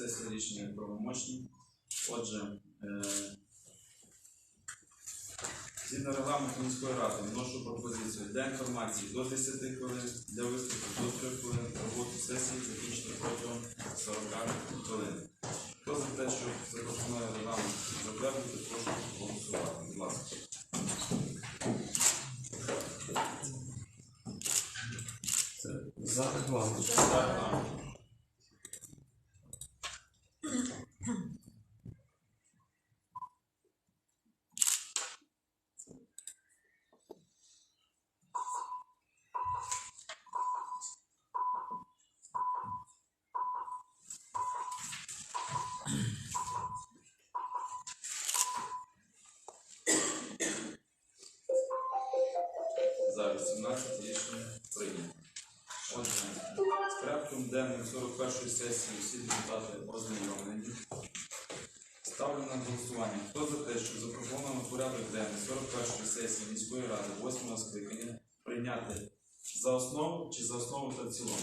сесія рішення правомочні. Отже, е, Згідно регламенту міської ради, вношу пропозицію для інформації до 10 хвилин, для виступу до 3 хвилин, роботу сесії закінчити протягом 40 хвилин. Хто за те, що запропонує регламент затвердити, прошу голосувати. Будь ласка. За регламент. Так, За 18 рішення прийнято. Отже, з порядком денним 41-ї сесії всі депутати ознайомлені. Ставлю на голосування. Хто за те, щоб запропоновано порядок денний 41-ї сесії міської ради 8 скликання прийняти за основу чи за основу та в цілому?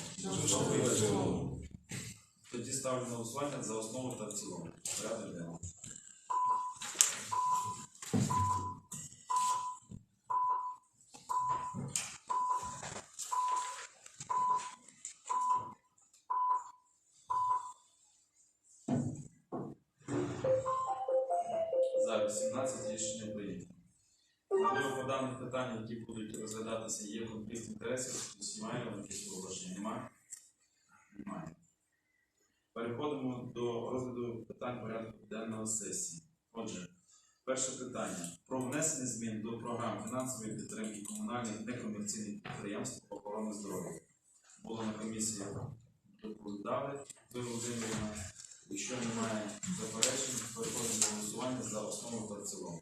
Тоді ставлю на голосування за основу та в цілому. Порядок денний. Будуть розглядатися, є конфлікт інтересів, хтось має якісь оголошення? Немає? Немає. Переходимо до розгляду питань порядку денного сесії. Отже, перше питання про внесення змін до програм фінансової підтримки комунальних некомерційних підприємств охорони здоров'я. Було на комісії доповідали до Володимирівна. Якщо немає заперечень, переходимо до голосування за основу та цілому.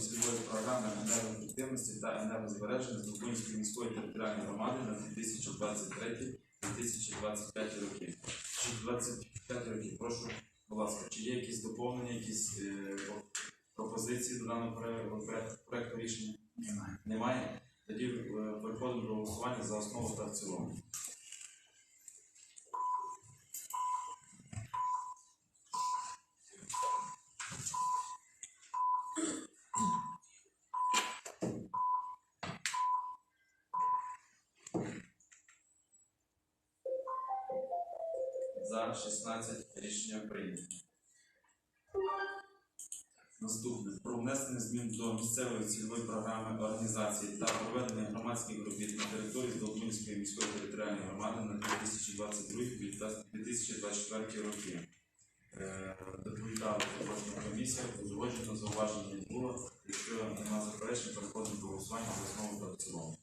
Цільової програми енергоефективності та енергозбереження Здобунської міської територіальної громади на 2023-2025 роки. Чи 25 років? Прошу, будь ласка, чи є якісь доповнення, якісь е, пропозиції до даного проекту рішення? Немає. Немає? Тоді е, переходимо до голосування за основу та в цілому. Місцевої цільової програми організації та проведення громадських робіт на території Долбинської міської територіальної громади на 2022-2024 роки. Е, Доповідали кожна комісія, узгоджено зауваження не було. Якщо нема заперечень, переходимо до голосування за основу та в цілому.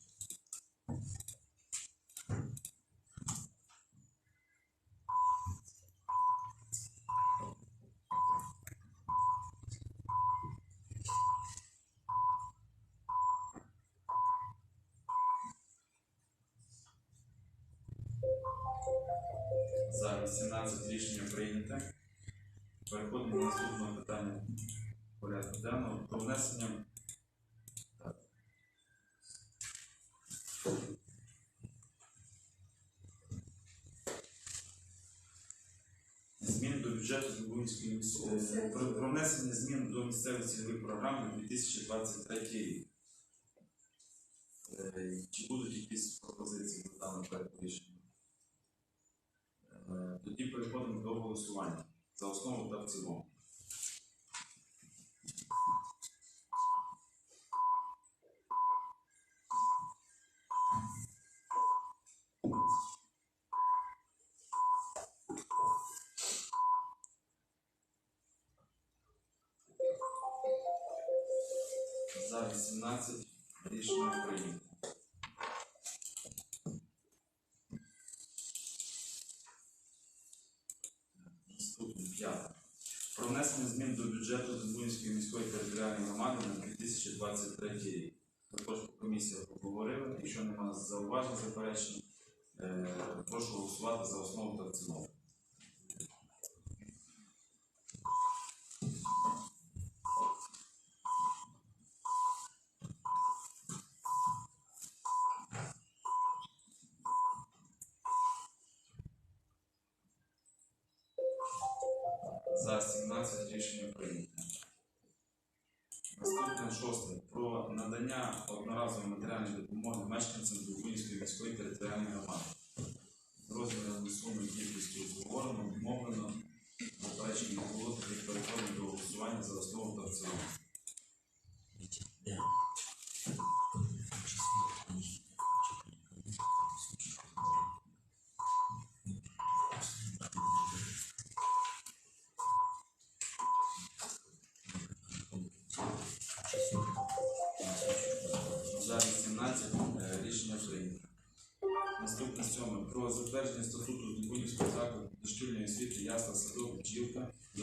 За 18 рішення прийнято. Переходимо до наступного питання порядку денного про внесення. Змін до бюджету Здобунської міської про, внесення змін до місцевої цільової програми 2023 рік. Е, Чи будуть якісь пропозиції до даного проекту рішення? Голосування за основу та в цілому. За 18 рішення прийнято. Наступне п'яте. Про внесення змін до бюджету Дубунської міської територіальної на 2023 рік. Також комісія поговорила. Якщо немає зауважень, заперечень, е, прошу голосувати за основу та в цілому. Наступне шосте. Про надання одноразової матеріальної допомоги мешканцям Дубинської міської територіальної громади. Розміром суми кількості обговорено, відмовлено, заперечень не було, тоді переходимо до голосування за основу та в цілому.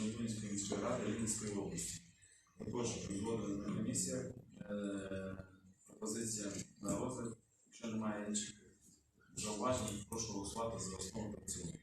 Бджілка міської ради Рівненської області. Також підводена комісія. Е, пропозиція на розгляд. Якщо немає інших зауважень, прошу голосувати за основу цілому.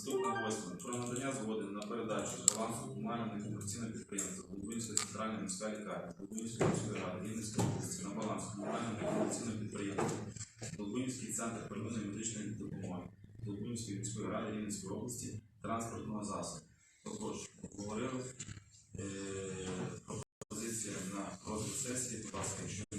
Наступне восьме. Про надання згоди на передачу балансу комунального некомерційного підприємства Голубинської центральної міської лікарні Голубинської міської ради Рівненської області на баланс комунального некомерційного підприємства Голубинський центр первинної медичної допомоги Голубинської міської ради Рівненської області транспортного засобу. Також обговорили е, пропозиція на розгляд сесії. Будь ласка, якщо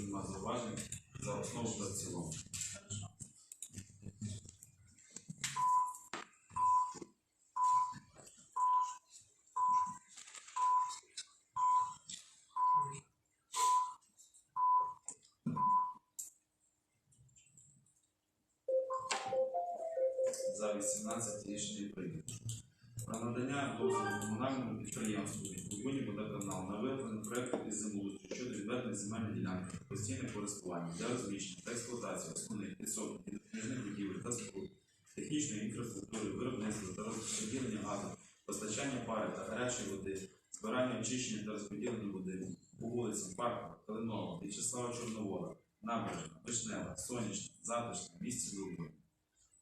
ділянки постійне користування для розміщення та експлуатації основних підсобних підприємних будівель та споруд, технічної інфраструктури, виробництва та розподілення газу, постачання пари та гарячої води, збирання очищення та розподілення води по вулицям Паркова, Калинова, В'ячеслава Чорновола, Набережна, Вишнева, Сонячна, Затишна, місті Лугуні.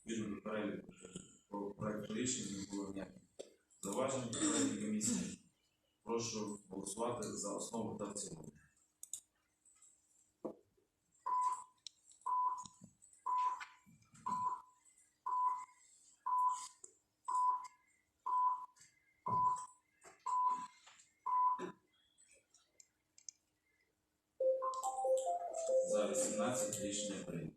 Відповідно до переліку про проекту рішення не було ніяких зауважень попередньої комісії. Прошу голосувати за основу та в цілому. За 18 рішення прийнято.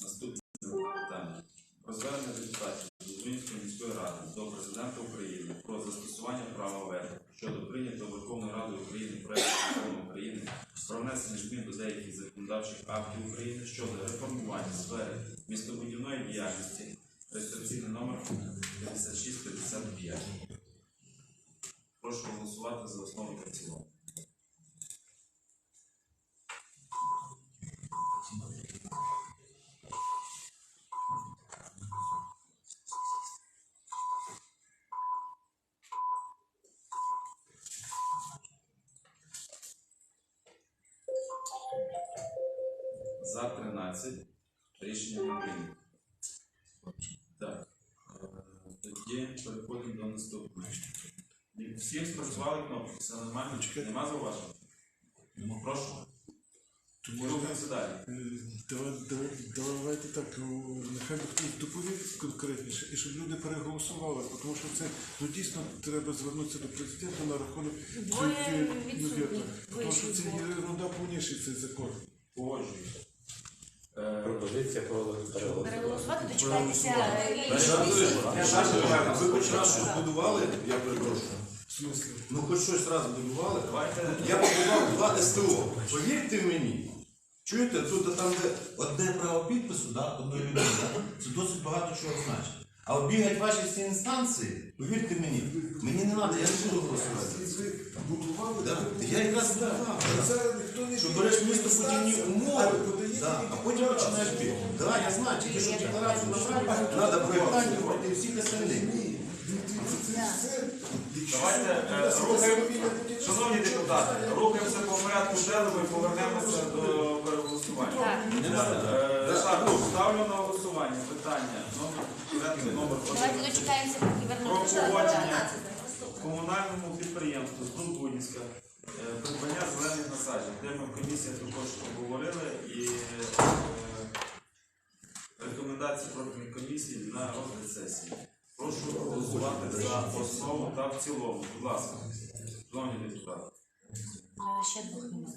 Наступне питання. Про звернення депутатів Дубинської міської ради до президента України про застосування права вето щодо прийнятого Верховною Радою України проекту закону України про внесення змін до деяких законодавчих актів України щодо реформування сфери містобудівної діяльності реєстраційний номер 5655. Прошу голосувати за основу та цілому. За 13 рішення не прийнято. Так. е, Тоді переходимо до наступного. Всі спрацювали кнопки, все нормально? Нема зауважень? Прошу. Рухаємося далі. Е, Давай, давай, давайте так, ну, нехай би хтось доповів конкретніше, і щоб люди переголосували, тому що це ну, дійсно треба звернутися до президента на рахунок Двоє цієї відсутніх. Тому що це є ерунда повніший цей закон. Погоджуюсь. Пропозиція переголосувати. Дочекайтеся ви хоч раз щось будували, я перепрошую. Ну хоч щось раз будували. Я побудував два СТО. Повірте мені. Чуєте, тут там, де одне право підпису, да, одної людини, да, це досить багато чого значить. А от бігать ваші всі інстанції, повірте мені, мені не треба, я не буду голосувати. Будували, Да. Я якраз будував. Що береш місто інстанціям, умови, да, а потім починаєш бігати. Да, я знаю, тільки щоб декларацію направити, треба проєктантів проти всіх остальних. Давайте е, рухаємо. Шановні депутати, рухаємося по порядку денному і повернемося до переголосування. Так. Е, Так, ставлю на голосування питання номер порядку номер Давайте один. дочекаємося, поки Про погодження комунальному підприємству Здолбунівська е, придбання зелених насаджень, де ми в комісії також обговорили і е, рекомендації профільної комісії на розгляд сесії. Прошу голосувати за основу та в цілому. Будь ласка, шановні депутати. Е, Ще двох немає.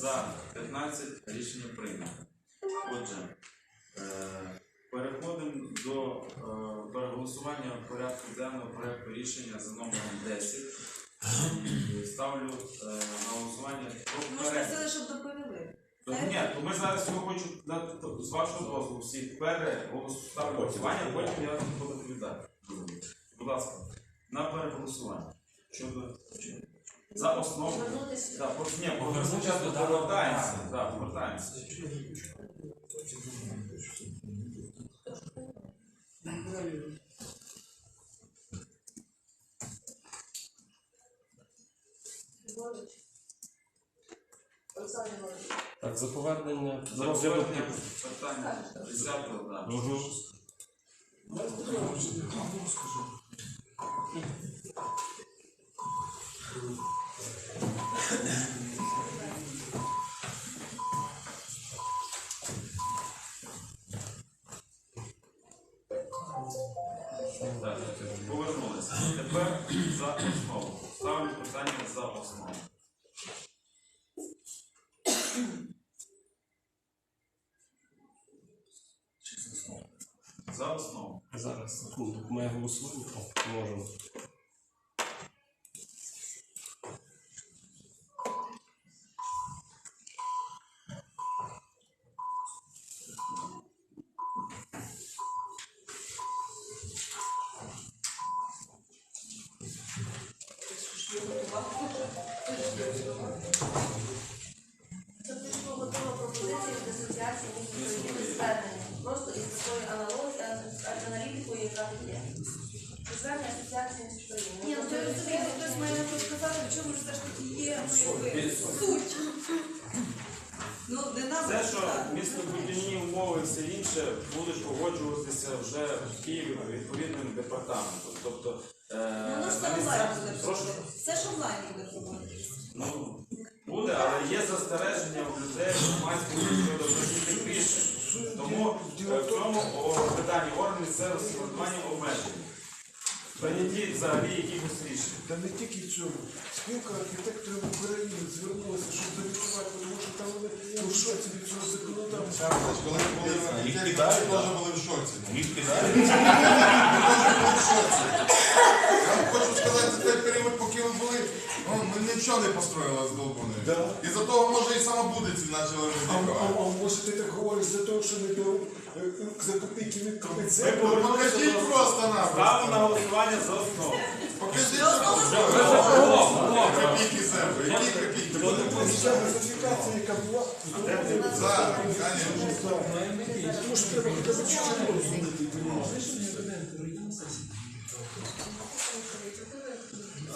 За 15 рішення прийнято. Отже, е, переходимо до е, переголосування порядку денного проекту рішення за номером 10. Ставлю е, на голосування Ми ж просили, щоб доповіли. Ні, то ми зараз його хочу дати з вашого дозволу всіх переголосувати голосування, потім я буду доповідати. Будь ласка, на переголосування. Щодо за основу. Звернутися. Так, по- ні, по спочатку повертаємося. Так, повертаємося. Так, за повернення За розгляду. повернення питання 10-го, так. Угу. Це готова пропозиція від асоціації міської звернення. Просто із аналогією, аналітикою, яка тут є. Звернення асоціації міської. Ні, хтось має сказати, в чому ж все ж таки є суть. Ну, що містобудівні умови і все інше будуть погоджуватися вже в Києві відповідним департаментом. Тобто онлайн буде Прошу? Все ж онлайн буде проводитися. Ну, буде, але є застереження у людей громадських щодо прийнятих рішень. Тому е, в цьому о, питанні орган місцевого самоврядування обмежені. Прийняті взагалі якихось рішень. Та не тільки цьому. Спілка архітекторів України звернулася, щоб завітувати, тому що там вони у шоці від цього законодавства. Коли були їх кидають, теж були в шоці. Їх кидають. Я вам той період, поки ви були, ну, ми нічого не построїли з Долбуни. Да. І за того, може, і самобудиці почали А, а, а може ти так говориш за того, що не е, е, за копійки від Ми копійця? Покажіть до просто ставимо напросто. на голосування за основу. Покажіть, що копійки себе. Які копійки? Газифікація, яка була, Зараз, звісно. тому що треба хоча б чуть-чуть розуміти, розумієш?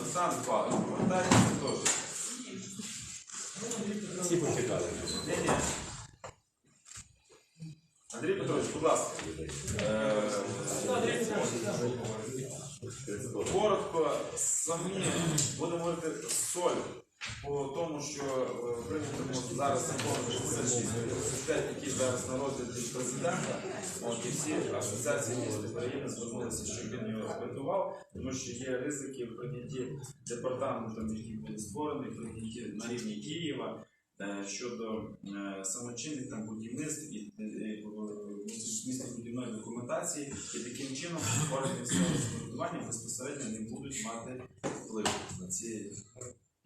Олександр Павлович, Повертається теж. Всі потікали. Ні, ні. Андрій Петрович, будь ласка. Е, Коротко, самі будемо говорити соль по тому, що е, прийнятому зараз закон 66, який зараз на розгляді президента, от, і всі асоціації міст України звернулися, щоб він його розпитував, тому що є ризики в прийнятті департаментом, який буде створений, прийнятті на рівні Києва е, щодо е, самочинних там будівництв і, е, е, містобудівної документації, і таким чином органи місцевого самоврядування безпосередньо не будуть мати вплив на ці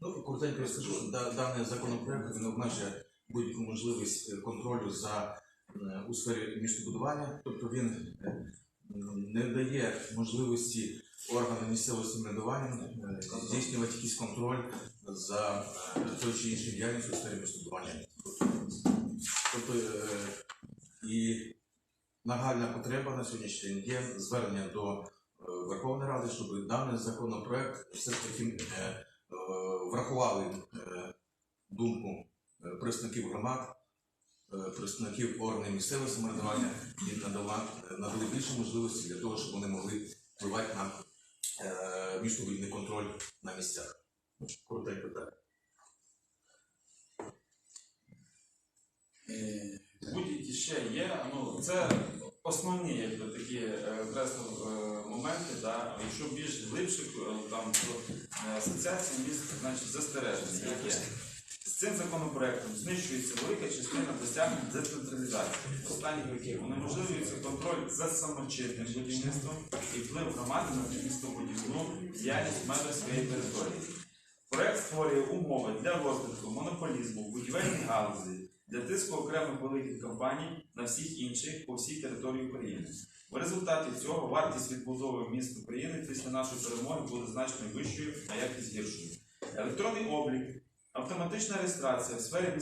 Ну, коротенько я скажу, да- даний законопроект він обмежує будь-яку можливість е, контролю за е, у сфері містобудування, тобто він е, не дає можливості органам місцевого самоврядування здійснювати якийсь контроль за той чи іншою діяльністю у сфері містобудування. Тобто і нагальна потреба на сьогоднішній день є звернення до Верховної Ради, щоб даний законопроект все ж таки врахували е, думку е, представників громад, е, представників органів місцевого самоврядування і надали більше можливості для того, щоб вони могли впливати на е, контроль на місцях. Коротенько так. Е, Будь-які ще є. Ну, це основні якби, такі е, е, моменти. Да? Якщо більш глибше, е, там то е, асоціація міст, значить застереження. З цим законопроектом знищується велика частина досягнень децентралізації останніх років. Унеможливлюється контроль за самочинним будівництвом і вплив громади на містобудівну діяльність в межах своєї території. Проект створює умови для розвитку монополізму в будівельній галузі, для тиску окремих великих компаній на всіх інших по всій території України. В результаті цього вартість відбудови міст України після нашої перемоги буде значно вищою, а якість гіршою. Електронний облік, автоматична реєстрація в сфері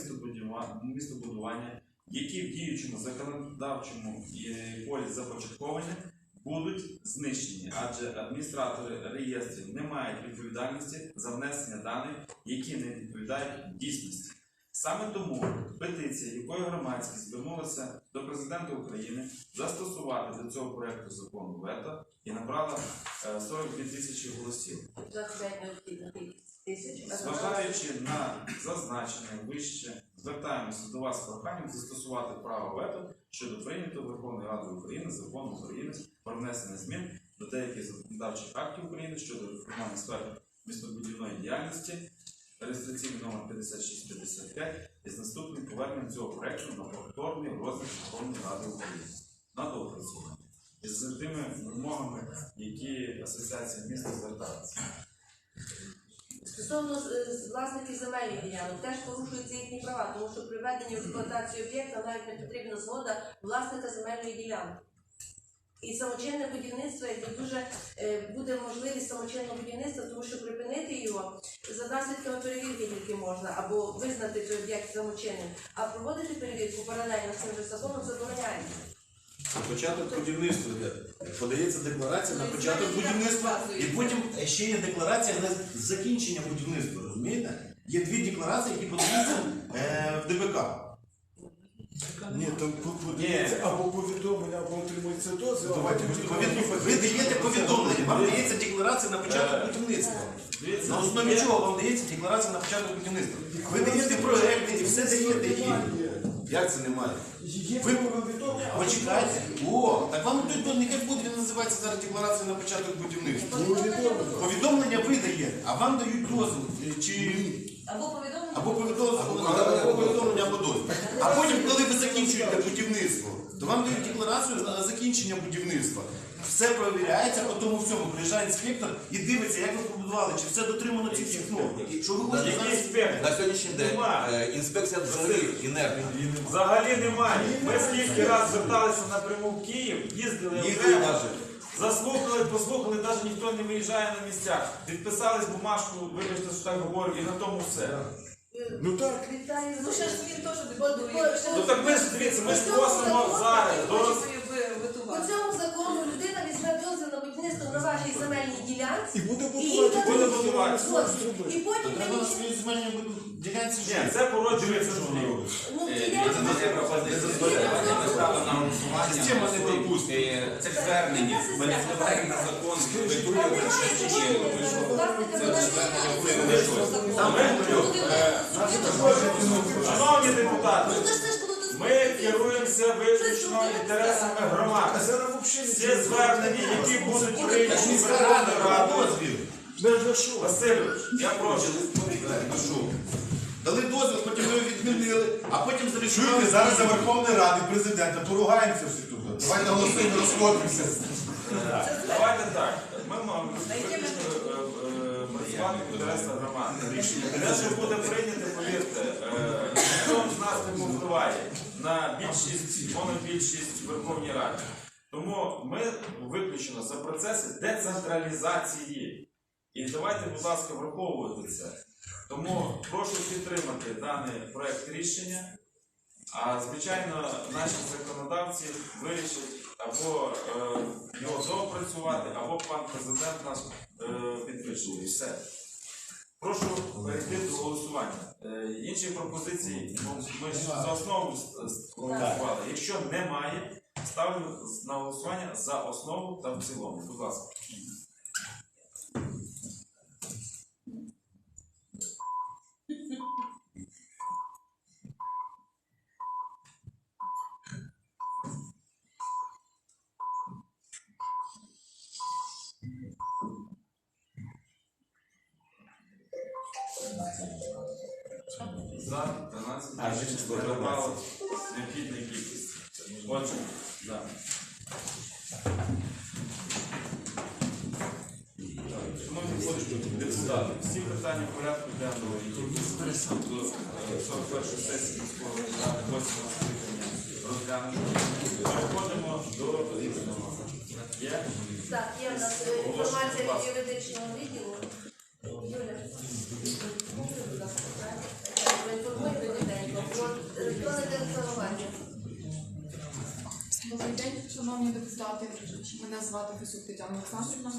містобудування, які в діючому законодавчому е, полі започатковані, будуть знищені, адже адміністратори реєстрів не мають відповідальності за внесення даних, які не відповідають дійсності. Саме тому петиція, якою громадськість звернулася до президента України застосувати до цього проекту закону вето і набрала е, 42 тисячі голосів. 25 необхідних тисяч. а Зважаючи на зазначене вище, звертаємося до вас з проханням застосувати право вето щодо прийнятого Верховною Радою України закону України про внесення змін до деяких законодавчих актів України щодо реформування сфери містобудівної діяльності, реєстраційний номер 5655 із наступним поверненням цього проекту на повторний розгляд Верховної Ради України на доопрацювання. Із тими вимогами, які асоціація міста зверталася. Стосовно е, власників земельних ділянок, теж порушуються їхні права, тому що при введенні в експлуатацію об'єкта навіть не потрібна згода власника земельної ділянки. І самочинне будівництво якби дуже е, буде можливість самочинного будівництва, тому що припинити його за наслідками перевірки тільки можна, або визнати цей об'єкт самочинним, а проводити перевірку паралельно з цим же законом забороняється. Початок будівництва. Подається декларація на початок будівництва, і потім ще є декларація на закінчення будівництва. Розумієте? Є дві декларації, які подаються е, в ДБК. Ні, там по- подається або повідомлення, або отримується дозвіл. Давайте ви, даєте повідомлення, вам дається декларація на початок будівництва. На основі чого вам дається декларація на початок будівництва? Ви даєте проекти і все даєте їм. Як це немає? Ви- Почекайте. О, так вам тут нехай буде, він називається зараз декларація на початок будівництва. Повідомлення ви даєте, а вам дають дозвіл. е, Чи Або повідомлення. або повідомлення, або повідомлення, або дозвіл. А потім, коли ви закінчуєте будівництво, то вам дають декларацію на закінчення будівництва. Все перевіряється, по тому всьому приїжджає інспектор і дивиться, як ви побудували, чи все дотримано цих всіх норм. Що ви хочете Який зараз? інспектор? На сьогоднішній день Нема. е, інспекція взагалі інертна. Взагалі немає. Ми скільки раз зверталися напряму в Київ, їздили Їздили окремо, навіть. Заслухали, послухали, навіть ніхто не виїжджає на місцях. Підписались бумажку, вибачте, що так говорю, і на тому все. Ну так. Ну ще ж він теж Ну так ми ж дивіться, ми ж просимо зараз. до роз- По цьому закону людина візьме дозвіл на будівництво на вашій земельній ділянці. І буде будувати. їй Буде будувати. І потім Треба на навіщо? своїй земельній ділянці Ні, жити. це породжується житло. Ну, Е, ділянка. Дивіться, є на голосування. це звернення. Ми не впливаємо на закон, ви тут лише чи ні. Ви керуємося виключно інтересами громади. Всі звернення, які будуть прийняті Верховною Радою. дозвіл. Васильович, я прошу. Дали дозвіл, потім його відмінили, а потім Чуєте, зараз за Верховної Ради президента поругаємося всі тут. Давайте голосуємо, розходимося. Давайте так. Ми маємо працювати в інтересах громади. Те, що буде прийнято, повірте, е, ніхто з нас не повпливає на більшість, монобільшість в Верховній Раді. Тому ми виключено за процеси децентралізації. І давайте, будь ласка, враховувати це. Тому прошу підтримати даний проект рішення. А звичайно, наші законодавці вирішать або е, його доопрацювати, або пан президент нас е, підпише. І все. Прошу перейти до голосування. Е, інші пропозиції ну, ми ж за основу с- с- голосували. Якщо немає, ставлю на голосування за основу та в цілому. Будь ласка. За 13 рішення приймало з необхідної кількості. Отже, да. Шановні депутати, всі питання порядку денного, які до е, 41 сесії ради 8 скликання розглянуті. Переходимо до різного. Є? Так, є в нас інформація від юридичного відділу. Юля, будь ласка, проінформуйте людей про електронне декларування. Добрий день, шановні депутати. Мене звати Фесюк Тетяна Олександрівна,